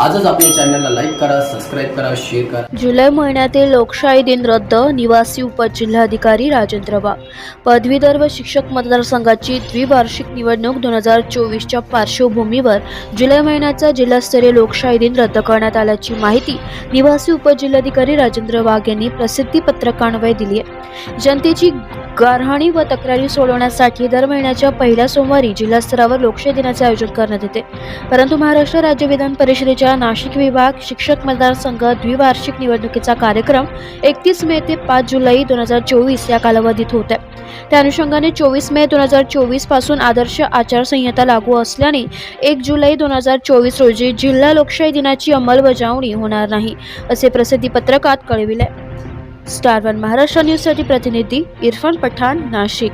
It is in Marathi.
आजच आपल्या चॅनलला लाईक करा सबस्क्राईब करा शेअर करा. जुलै महिन्यातील लोकशाही दिन रद्द निवासी उपजिल्हाधिकारी राजेंद्र वाघ. पदवीधर व शिक्षक मतदारसंघाची द्विवार्षिक निवडणूक दोन हजार चोवीसच्या पार्श्वभूमीवर जुलै महिन्याचा जिल्हास्तरीय लोकशाही दिन रद्द करण्यात आल्याची माहिती निवासी उपजिल्हाधिकारी राजेंद्र वाघ यांनी प्रसिद्धी पत्रकान्वये दिली आहे. जनतेची गारहाणी व तक्रारी सोडवण्यासाठी दर महिन्याच्या पहिल्या सोमवारी जिल्हास्तरावर लोकशाही दिनाचे आयोजन करण्यात येते. परंतु महाराष्ट्र राज्य विधान परिषदेच्या नाशिक विभाग शिक्षक मतदारसंघ द्विवार्षिक निवडणुकीचा कार्यक्रम एकतीस मे ते पाच जुलै दोन हजार चोवीस या कालावधीत होत आहे त्या अनुषंगाने चोवीस मे दोन हजार चोवीसपासून आदर्श आचारसंहिता लागू असल्याने एक जुलै दोन हजार चोवीस रोजी जिल्हा लोकशाही दिनाची अंमलबजावणी होणार नाही असे प्रसिद्धी पत्रकात कळविले स्टार वन महाराष्ट्र न्यूजसाठी प्रतिनिधी इरफान पठाण नाशिक.